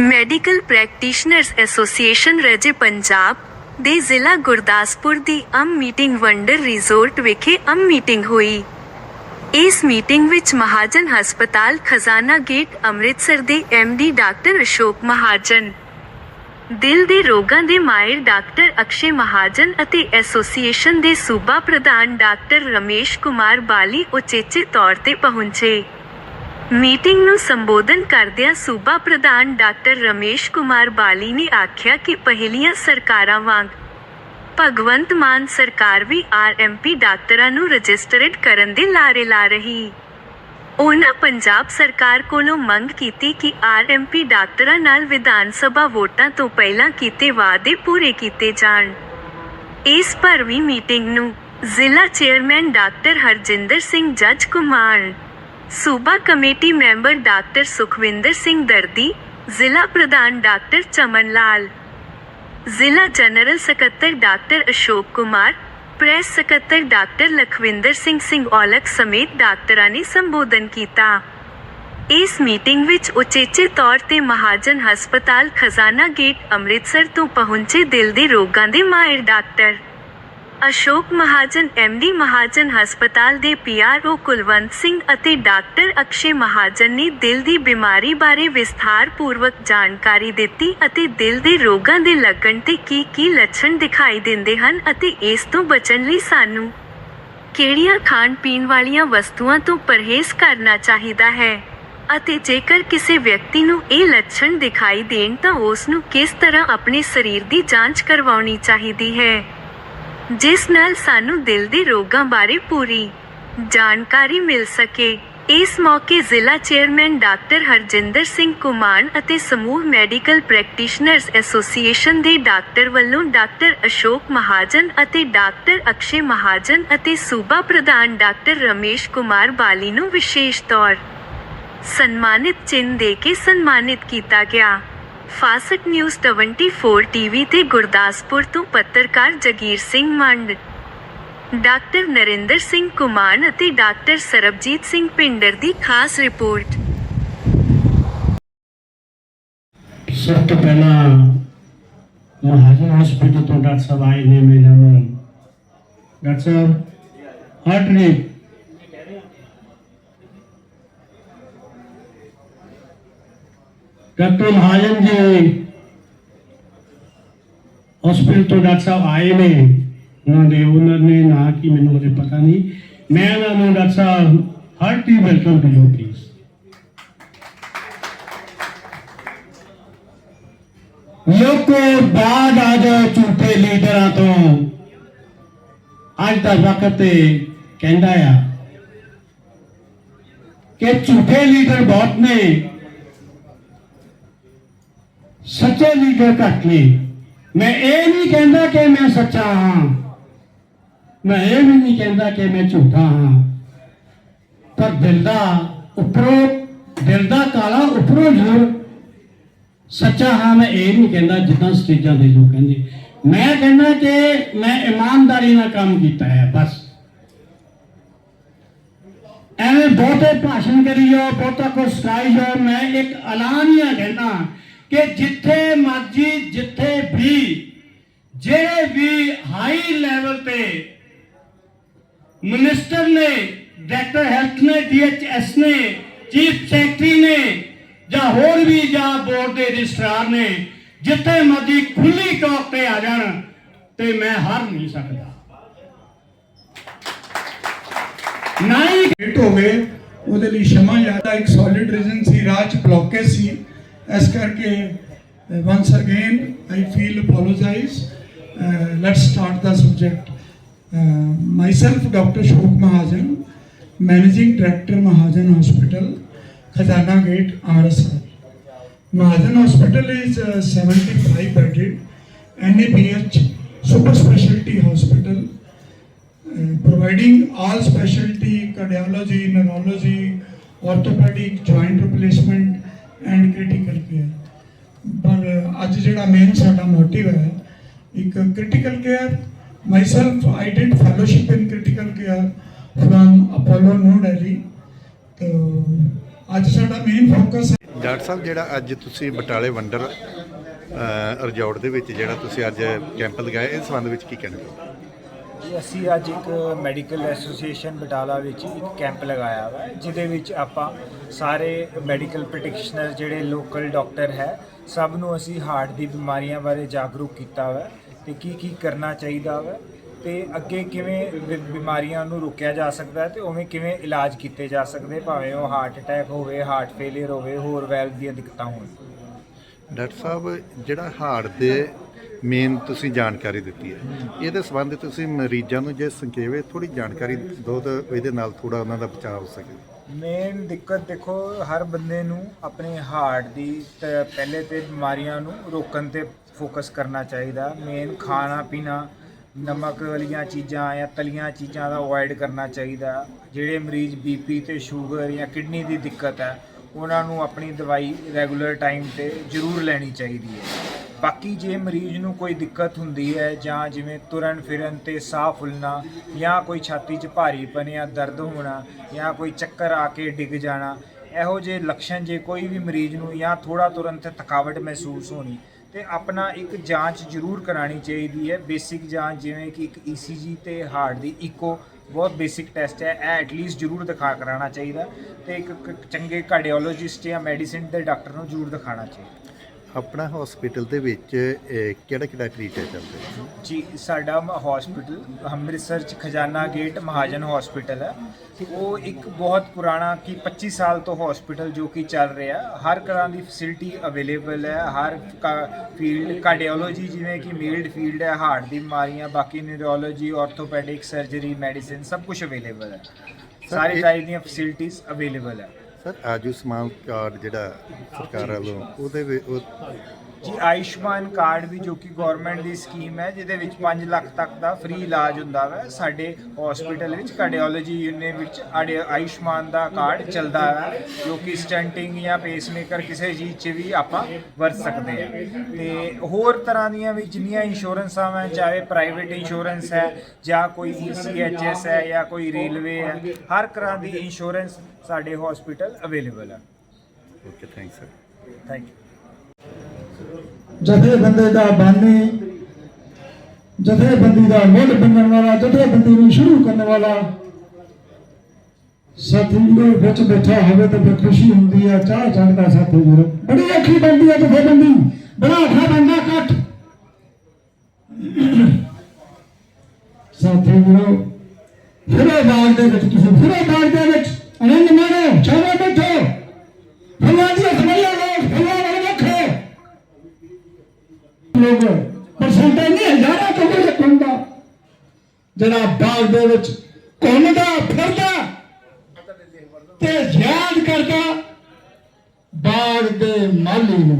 Medical practitioners association ਰਜੇ ਪੰਜਾਬ ਦੇ ਜ਼ਿਲ੍ਹਾ ਗੁਰਦਾਸਪੁਰ ਦੀ ਅਮ ਮੀਟਿੰਗ ਵੰਡਰ ਰਿਜ਼ੋਰਟ ਵਿਖੇ ਅਮ ਮੀਟਿੰਗ ਹੋਈ। ਇਸ ਮੀਟਿੰਗ ਵਿੱਚ ਮਹਾਜਨ ਹਸਪਤਾਲ ਖਜ਼ਾਨਾ ਗੇਟ ਅੰਮ੍ਰਿਤਸਰ ਦੇ ਡੀ ਡਾਕਟਰ ਅਸ਼ੋਕ ਮਹਾਜਨ, ਦਿਲ ਦੇ ਰੋਗਾਂ ਦੇ ਮਾਹਿਰ ਡਾਕਟਰ ਅਕਸ਼ੇ ਮਹਾਜਨ ਅਤੇ ਐਸੋਸੀਏਸ਼ਨ ਦੇ ਸੂਬਾ ਪ੍ਰਧਾਨ ਡਾਕਟਰ ਰਮੇਸ਼ ਕੁਮਾਰ ਬਾਲੀ ਉਚੇਚੇ ਤੌਰ ਤੇ ਪਹੁੰਚੇ। ਮੀਟਿੰਗ ਨੂੰ ਸੰਬੋਧਨ ਕਰਦਿਆਂ ਸੂਬਾ ਪ੍ਰਧਾਨ ਡਾਕਟਰ ਰਮੇਸ਼ ਕੁਮਾਰ ਬਾਲੀ ਨੇ ਆਖਿਆ ਕਿ ਪਹਿਲੀਆਂ ਸਰਕਾਰਾਂ ਵਾਂਗ ਭਗਵੰਤ ਮਾਨ ਸਰਕਾਰ ਵੀ ਆਰਐਮਪੀ ਡਾਕਟਰਾਂ ਨੂੰ ਰਜਿਸਟਰਡ ਕਰਨ ਦੇ ਲਾਰੇ ਲਾ ਰਹੀ। ਉਹਨਾਂ ਪੰਜਾਬ ਸਰਕਾਰ ਕੋਲੋਂ ਮੰਗ ਕੀਤੀ ਕਿ ਆਰਐਮਪੀ ਡਾਕਟਰਾਂ ਨਾਲ ਵਿਧਾਨ ਸਭਾ ਵੋਟਾਂ ਤੋਂ ਪਹਿਲਾਂ ਕੀਤੇ ਵਾਅਦੇ ਪੂਰੇ ਕੀਤੇ ਜਾਣ। ਇਸ ਭਰਵੀਂ ਮੀਟਿੰਗ ਨੂੰ ਜ਼ਿਲ੍ਹਾ ਚੇਅਰਮੈਨ ਡਾਕਟਰ ਹਰਜਿੰਦਰ ਸਿੰਘ ਜੱਜ ਕੁਮਾਰ ਸੂਬਾ committee member doctor Sukhwinder Singh Dardi, ਜ਼ਿਲ੍ਹਾ ਪ੍ਰਧਾਨ ਡਾਕਟਰ ਚਮਨ ਲਾਲ, ਜ਼ਿਲ੍ਹਾ ਜਨਰਲ ਸਕੱਤਰ ਡਾਕਟਰ ਅਸ਼ੋਕ ਕੁਮਾਰ, ਪ੍ਰੈਸ ਸਕੱਤਰ ਡਾਕਟਰ ਲਖਵਿੰਦਰ ਸਿੰਘ ਸਿੰਘ ਔਲਖ ਸਮੇਤ ਡਾਕਟਰਾਂ ਨੇ ਸੰਬੋਧਨ ਕੀਤਾ। ਇਸ ਮੀਟਿੰਗ ਵਿੱਚ ਉਚੇਚੇ ਤੌਰ ਤੇ ਮਹਾਜਨ ਹਸਪਤਾਲ ਖਜ਼ਾਨਾ ਗੇਟ ਅੰਮ੍ਰਿਤਸਰ ਤੋਂ ਪਹੁੰਚੇ ਦਿਲ ਦੇ ਰੋਗਾਂ ਦੇ ਮਾਹਿਰ ਡਾਕਟਰ ਅਸ਼ੋਕ ਮਹਾਜਨ ਡੀ ਮਹਾਜਨ ਹਸਪਤਾਲ ਦੇ ਪੀਆਰਓ ਕੁਲਵੰਤ ਸਿੰਘ ਅਤੇ ਡਾਕਟਰ ਅਕਸ਼ੇ ਮਹਾਜਨ ਨੇ ਦਿਲ ਦੀ ਬਿਮਾਰੀ ਬਾਰੇ ਵਿਸਥਾਰਪੂਰਵਕ ਜਾਣਕਾਰੀ ਦਿੱਤੀ ਅਤੇ ਦਿਲ ਦੇ ਰੋਗਾਂ ਦੇ ਲੱਗਣ ਤੇ ਕੀ ਕੀ ਲੱਛਣ ਦਿਖਾਈ ਦਿੰਦੇ ਹਨ ਅਤੇ ਇਸ ਤੋਂ ਬਚਣ ਲਈ ਸਾਨੂੰ ਕਿਹੜੀਆਂ ਖਾਣ ਪੀਣ ਵਾਲੀਆਂ ਵਸਤੂਆਂ ਤੋਂ ਪਰਹੇਜ਼ ਕਰਨਾ ਚਾਹੀਦਾ ਹੈ ਅਤੇ ਜੇਕਰ ਕਿਸੇ ਵਿਅਕਤੀ ਨੂੰ ਇਹ ਲੱਛਣ ਦਿਖਾਈ ਦੇਣ ਤਾਂ ਉਸ ਨੂੰ ਕਿਸ ਤਰ੍ਹਾਂ ਆਪਣੇ ਸਰੀਰ ਦੀ ਜਾਂਚ ਕਰਵਾਉਣੀ ਚਾਹੀਦੀ ਹੈ। ਜਿਸ ਨਾਲ ਸਾਨੂੰ ਦਿਲ ਦੇ ਰੋਗਾਂ ਬਾਰੇ ਪੂਰੀ ਜਾਣਕਾਰੀ ਮਿਲ ਸਕੇ। ਇਸ ਮੌਕੇ ਜ਼ਿਲ੍ਹਾ ਚੇਅਰਮੈਨ ਡਾਕਟਰ ਹਰਜਿੰਦਰ ਸਿੰਘ ਕੁਮਾਨ ਅਤੇ ਸਮੂਹ ਮੈਡੀਕਲ ਪ੍ਰੈਕਟੀਸ਼ਨਰਸ ਐਸੋਸੀਏਸ਼ਨ ਦੇ ਡਾਕਟਰ ਵੱਲੋਂ ਡਾਕਟਰ ਅਸ਼ੋਕ ਮਹਾਜਨ ਅਤੇ ਡਾਕਟਰ ਅਕਸ਼ੇ ਮਹਾਜਨ ਅਤੇ ਸੂਬਾ ਪ੍ਰਧਾਨ ਡਾਕਟਰ ਰਮੇਸ਼ ਕੁਮਾਰ ਬਾਲੀ ਨੂੰ ਵਿਸ਼ੇਸ਼ ਤੌਰ ਸਨਮਾਨਿਤ ਚਿੰਨ੍ਹ ਦੇ ਕੇ ਸਨਮਾਨਿਤ ਕੀਤਾ ਗਿਆ। ਫਾਸਟ ਨਿਊਜ਼ 24 ਟੀਵੀ ਤੇ ਗੁਰਦਾਸਪੁਰ ਤੋਂ ਪੱਤਰਕਾਰ ਜਗੀਰ ਸਿੰਘ ਮੰਡ ਡਾਕਟਰ ਨਰਿੰਦਰ ਸਿੰਘ ਕੁਮਾਨ ਅਤੇ ਡਾਕਟਰ ਸਰਬਜੀਤ ਸਿੰਘ ਪਿੰਡਰ ਦੀ ਖਾਸ ਰਿਪੋਰਟ ਸਭ ਤੋਂ ਪਹਿਲਾਂ ਮਹਾਜਨ ਹਸਪੀਟਲ ਤੋਂ ਡਾਕਟਰ ਸਾਹਿਬ ਆਏ ਨੇ ਮੇਰੇ ਨੂੰ ਡਾਕਟਰ ਸਾਹਿਬ heart rate doctor Mahajan ji hospital ਤੋਂ ਡਾਕਟਰ ਸਾਹਿਬ ਆਏ ਨੇ। ਉਹਨਾਂ ਦੇ, ਉਹਨਾਂ ਨੇ ਨਾ ਕਿ ਮੈਨੂੰ ਉਹਦੇ ਪਤਾ ਨਹੀਂ। ਮੈਂ ਉਹਨਾਂ ਨੂੰ doctor Sahib hearty welcome to you please ਲੋਕੋ ਬਾਅਦ ਆ ਜਾਓ ਝੂਠੇ ਲੀਡਰਾਂ ਤੋਂ। ਅੱਜ ਦਾ ਵਕਤ ਕਹਿੰਦਾ ਆ ਕਿ ਝੂਠੇ ਲੀਡਰ ਬਹੁਤ ਨੇ। ਸੱਚੇ ਲੀਡਰ ਘੱਟ ਨੇ। ਮੈਂ ਇਹ ਨਹੀਂ ਕਹਿੰਦਾ ਕਿ ਮੈਂ ਸੱਚਾ ਹਾਂ। ਮੈਂ ਇਹ ਵੀ ਨਹੀਂ ਕਹਿੰਦਾ ਕਿ ਮੈਂ ਝੂਠਾ ਹਾਂ। ਪਰ ਦਿਲ ਦਾ ਉੱਪਰੋਂ, ਦਿਲ ਦਾ ਕਾਲਾ ਉੱਪਰੋਂ ਜ਼ਰੂਰ ਸੱਚਾ ਹਾਂ, ਮੈਂ ਇਹ ਨਹੀਂ ਕਹਿੰਦਾ ਜਿੱਦਾਂ ਸਟੇਜਾਂ ਦੇ ਲੋਕ ਕਹਿੰਦੇ। ਮੈਂ ਕਹਿੰਦਾ ਕਿ ਮੈਂ ਇਮਾਨਦਾਰੀ ਨਾਲ ਕੰਮ ਕੀਤਾ ਹੈ, ਬਸ। ਐਵੇਂ ਬਹੁਤੇ ਭਾਸ਼ਣ ਕਰੀ ਜਾਓ ਬਹੁਤਾ ਕੁਝ ਸਿਖਾਈ ਜਾਓ ਮੈਂ ਇੱਕ ਐਲਾਨੀਆ ਕਹਿੰਦਾ ਕਿ ਜਿੱਥੇ ਮਰਜ਼ੀ ਜਿੱਥੇ ਵੀ ਜਿਹੜੇ ਵੀ ਹਾਈ ਲੈਵਲ ਤੇ ਮਿਨਿਸਟਰ ਨੇ ਡਾਇਰੈਕਟਰ ਹੈਲਥ ਨੇ ਡੀਐਚਐਸ ਨੇ ਚੀਫ ਸੈਕਟਰੀ ਨੇ ਜਾਂ ਹੋਰ ਵੀ ਜਾਂ ਬੋਰਡ ਦੇ ਰਜਿਸਟਰਾਰ ਨੇ ਜਿੱਥੇ ਮਰਜ਼ੀ ਖੁੱਲੀ ਤੌਰ ਤੇ ਆ ਜਾਣ ਤੇ ਮੈਂ ਹਾਰ ਨਹੀਂ ਸਕਦਾ। ਨਾ ਹੀ ਹਿੱਟ ਹੋ ਗਏ। ਉਹਦੇ ਲਈ ਸ਼ਮਾ ਯਾਦਾ ਇੱਕ ਸੋਲਿਡ ਰੀਜ਼ਨ ਸੀ ਰਾਜ ਬਲੌਕੇਜ ਸੀ। ਇਸ ਕਰਕੇ once again I feel apologise let's start the subject myself doctor Ashok Mahajan managing director Mahajan hospital Khazana gate Amritsar Mahajan Hospital is uh, 75 bedded NABH super specialty hospital uh, providing all specialty cardiology, neurology, orthopedic, joint replacement and critical care. ਪਰ ਅੱਜ ਜਿਹੜਾ main ਸਾਡਾ motive ਹੈ ਇੱਕ critical care myself I did fellowship in critical care from Apollo New Delhi ਤੋ ਅੱਜ ਸਾਡਾ main focus ਹੈ। ਡਾਕਟਰ ਸਾਹਿਬ ਜਿਹੜਾ ਅੱਜ ਤੁਸੀਂ ਬਟਾਲੇ ਵੰਡਰ ਰਿਜ਼ੋਰਟ ਦੇ ਵਿੱਚ ਜਿਹੜਾ ਤੁਸੀਂ ਅੱਜ ਕੈਂਪ ਲਗਾਇਆ ਇਸ ਸੰਬੰਧ ਵਿੱਚ ਕੀ ਕਹਿਣਾ ਚਾਹੋਗੇ? ਜੀ, ਅਸੀਂ ਅੱਜ ਇੱਕ ਮੈਡੀਕਲ ਐਸੋਸੀਏਸ਼ਨ ਬਟਾਲਾ ਵਿੱਚ ਇੱਕ ਕੈਂਪ ਲਗਾਇਆ ਵਾ, ਜਿਹਦੇ ਵਿੱਚ ਆਪਾਂ ਸਾਰੇ ਮੈਡੀਕਲ ਪ੍ਰੈਕਟੀਸ਼ਨਰ ਜਿਹੜੇ ਲੋਕਲ ਡਾਕਟਰ ਹੈ, ਸਭ ਨੂੰ ਅਸੀਂ ਹਾਰਟ ਦੀ ਬਿਮਾਰੀਆਂ ਬਾਰੇ ਜਾਗਰੂਕ ਕੀਤਾ ਵਾ ਤੇ ਕੀ ਕੀ ਕਰਨਾ ਚਾਹੀਦਾ ਵਾ ਤੇ ਅੱਗੇ ਕਿਵੇਂ ਬਿਮਾਰੀਆਂ ਨੂੰ ਰੋਕਿਆ ਜਾ ਸਕਦਾ ਹੈ ਤੇ ਉਵੇਂ ਕਿਵੇਂ ਇਲਾਜ ਕੀਤੇ ਜਾ ਸਕਦੇ, ਭਾਵੇਂ ਉਹ ਹਾਰਟ ਅਟੈਕ ਹੋਵੇ, ਹਾਰਟ ਫੇਲਿਅਰ ਹੋਵੇ, ਹੋਰ ਵੈਲਵ ਦੀਆਂ ਦਿੱਕਤਾਂ ਹੋਣ। ਡਾਕਟਰ ਸਾਹਿਬ, ਜਿਹੜਾ ਹਾਰਟ ਦੇ ਮੇਨ ਤੁਸੀਂ ਜਾਣਕਾਰੀ ਦਿੱਤੀ ਹੈ। ਇਹਦੇ ਸੰਬੰਧ ਤੁਸੀਂ ਮਰੀਜ਼ਾਂ ਨੂੰ ਜੇ ਸੰਖੇਪ ਥੋੜੀ ਜਾਣਕਾਰੀ ਦਿਓ ਤਾਂ ਇਹਦੇ ਨਾਲ ਥੋੜਾ ਉਹਨਾਂ ਦਾ ਬਚਾਅ ਹੋ ਸਕੇ। ਮੇਨ ਦਿੱਕਤ ਦੇਖੋ, ਹਰ ਬੰਦੇ ਨੂੰ ਆਪਣੇ ਹਾਰਟ ਦੀ ਪਹਿਲੇ ਤੇ ਬਿਮਾਰੀਆਂ ਨੂੰ ਰੋਕਣ ਤੇ ਫੋਕਸ ਕਰਨਾ ਚਾਹੀਦਾ। ਮੇਨ ਖਾਣਾ ਪੀਣਾ, ਨਮਕ ਵਾਲੀਆਂ ਚੀਜ਼ਾਂ ਜਾਂ ਤਲੀਆਂ ਚੀਜ਼ਾਂ ਦਾ ਅਵੋਇਡ ਕਰਨਾ ਚਾਹੀਦਾ। ਜਿਹੜੇ ਮਰੀਜ਼ ਬੀਪੀ ਤੇ ਸ਼ੂਗਰ ਜਾਂ ਕਿਡਨੀ ਦੀ ਦਿੱਕਤ ਹੈ, ਉਹਨਾਂ ਨੂੰ ਆਪਣੀ ਦਵਾਈ ਰੈਗੂਲਰ ਟਾਈਮ ਤੇ ਜ਼ਰੂਰ ਲੈਣੀ ਚਾਹੀਦੀ ਹੈ। ਬਾਕੀ ਜੇ ਮਰੀਜ਼ ਨੂੰ ਕੋਈ ਦਿੱਕਤ ਹੁੰਦੀ ਹੈ ਜਾਂ ਜਿਵੇਂ ਤੁਰਨ ਫਿਰਨ ਤੇ ਸਾਹ ਫੁੱਲਣਾ ਜਾਂ ਕੋਈ ਛਾਤੀ 'ਚ ਭਾਰੀਪਨ ਜਾਂ ਦਰਦ ਹੋਣਾ ਜਾਂ ਕੋਈ ਚੱਕਰ ਆ ਕੇ ਡਿੱਗ ਜਾਣਾ, ਇਹੋ ਜਿਹੇ ਲੱਛਣ ਜੇ ਕੋਈ ਵੀ ਮਰੀਜ਼ ਨੂੰ ਜਾਂ ਥੋੜਾ ਤੁਰਨ ਤੇ ਥਕਾਵਟ ਮਹਿਸੂਸ ਹੋਣੀ, ਤੇ ਆਪਣਾ ਇੱਕ ਜਾਂਚ ਜ਼ਰੂਰ ਕਰਾਣੀ ਚਾਹੀਦੀ ਹੈ। ਬੇਸਿਕ ਜਾਂਚ ਜਿਵੇਂ ਕਿ ਇੱਕ ECG ਤੇ ਹਾਰਟ ਦੀ ਇਕੋ ਬਹੁਤ ਬੇਸਿਕ ਟੈਸਟ ਹੈ, ਇਹ ਐਟਲੀਸਟ ਜ਼ਰੂਰ ਦਿਖਾ ਕਰਾਉਣਾ ਚਾਹੀਦਾ ਤੇ ਇੱਕ ਚੰਗੇ ਕਾਰਡੀਓਲੋਜਿਸਟ ਜਾਂ ਮੈਡੀਸਿਨ ਦੇ ਡਾਕਟਰ ਨੂੰ ਜ਼ਰੂਰ ਦਿਖਾਉਣਾ ਚਾਹੀਦਾ। ਆਪਣਾ ਹਸਪੀਟਲ ਦੇ ਵਿੱਚ ਕਿਹੜਾ ਕਿਹੜਾ ਟ੍ਰੀਟਮੈਂਟ ਚੱਲਦਾ? ਜੀ ਸਾਡਾ ਹਸਪੀਟਲ ਅੰਮ੍ਰਿਤਸਰ ਚ ਖਜ਼ਾਨਾ ਗੇਟ ਮਹਾਜਨ ਹਸਪੀਟਲ ਹੈ। ਉਹ ਇੱਕ ਬਹੁਤ ਪੁਰਾਣਾ ਕਿ 25 ਸਾਲ ਤੋਂ ਹਸਪੀਟਲ ਜੋ ਕਿ ਚੱਲ ਰਿਹਾ ਹਰ ਤਰ੍ਹਾਂ ਦੀ ਫੈਸਿਲਿਟੀ ਅਵੇਲੇਬਲ ਹੈ ਹਰ ਫੀਲਡ ਕਾਰਡੀਓਲੋਜੀ ਜਿਵੇਂ ਕਿ ਮੇਲਡ ਫੀਲਡ ਹੈ ਹਾਰਟ ਦੀ ਬਿਮਾਰੀਆਂ ਬਾਕੀ ਨਿਊਰੋਲੋਜੀ ਆਰਥੋਪੈਡਿਕ ਸਰਜਰੀ ਮੈਡੀਸਿਨ ਸਭ ਕੁਝ ਅਵੇਲੇਬਲ ਹੈ। ਸਾਰੀ ਟਾਈਪ ਦੀਆਂ ਫੈਸਿਲਿਟੀਆਂ ਅਵੇਲੇਬਲ ਹੈ। ਸਰ ਆਯੁਸ਼ਮਾਨ ਕਾਰਡ ਜਿਹੜਾ ਸਰਕਾਰ ਵੱਲੋਂ ਉਹਦੇ ਵੀ ਉਹ ਜੀ ਆਯੁਸ਼ਮਾਨ ਕਾਰਡ ਵੀ ਜੋ ਕਿ ਗਵਰਨਮੈਂਟ ਦੀ ਸਕੀਮ ਹੈ ਜਿਹਦੇ ਵਿੱਚ 5 ਲੱਖ ਤੱਕ ਦਾ ਫ੍ਰੀ ਇਲਾਜ ਹੁੰਦਾ ਹੈ ਸਾਡੇ ਹਸਪੀਟਲ ਵਿੱਚ ਕਾਰਡੀਓਲੋਜੀ ਯੂਨਿਟ ਵਿੱਚ ਆਯੁਸ਼ਮਾਨ ਦਾ ਕਾਰਡ ਚੱਲਦਾ ਹੈ ਜੋ ਕਿ ਸਟੈਂਟਿੰਗ ਜਾਂ ਪੇਸਮੇਕਰ ਕਿਸੇ ਚੀਜ਼ 'ਚ ਵੀ ਆਪਾਂ ਵਰਤ ਸਕਦੇ ਹਾਂ। ਤੇ ਹੋਰ ਤਰ੍ਹਾਂ ਦੀਆਂ ਵੀ ਜਿੰਨੀਆਂ ਇੰਸ਼ੋਰੈਂਸਾਂ ਹੈ ਚਾਹੇ ਪ੍ਰਾਈਵੇਟ ਇੰਸ਼ੋਰੈਂਸ ਹੈ ਜਾਂ ਕੋਈ ECHS ਹੈ ਜਾਂ ਕੋਈ ਰੇਲਵੇ ਹੈ ਹਰ ਤਰ੍ਹਾਂ ਦੀ ਇੰਸ਼ੋਰੈਂਸ ਸਾਡੇ ਹਸਪੀਟਲ ਅਵੇਲੇਬਲ ਹੈ okay thanks sir thank you ਜਥੇਬੰਦੀ ਦਾ ਬਾਨੀ, ਜਥੇਬੰਦੀ ਦਾ ਮੁੱਢ ਬੰਨਣ ਵਾਲਾ, ਜਥੇਬੰਦੀ ਨੂੰ ਸ਼ੁਰੂ ਕਰਨ ਵਾਲਾ। ਸਾਥੀ ਵੀਰੋ ਵਿੱਚ ਬੈਠਾ ਹੋਵੇ ਤਾਂ ਫਿਰ ਖੁਸ਼ੀ ਹੁੰਦੀ ਹੈ, ਚਾਹ ਚੜਦਾ ਸਾਥੀ ਵੀਰੋ ਬੜੀ ਅੱਖੀ ਬੰਦੀ ਹੈ ਜਥੇਬੰਦੀ। ਬੜਾ ਅੱਖਾ ਬੰਦਾ ਕੱਟ ਸਾਥੀ ਵੀਰੋ ਫਿਰੋ ਬਾਗ ਦੇ ਵਿੱਚ ਤੁਸੀਂ ਫਿਰੋ ਬਾਗ ਦੇ ਵਿੱਚ ਆਨੰਦ ਮਾਣੋ ਛਾਵੇਂ ਬੈਠੋ। ਫੁੱਲਾਂ ਲੋਕ ਪਰਸੈਂਟੇਜ ਨਹੀਂ, ਹਜ਼ਾਰਾਂ ਤੋਂ ਵੀ ਜਿਹੜਾ ਬਾਗ ਦੇ ਵਿੱਚ ਘੁੰਮਦਾ, ਫਿਰਦਾ ਤੇ ਯਾਦ ਕਰਦਾ, ਬਾਗ ਦੇ ਮਾਲੀ ਨੂੰ।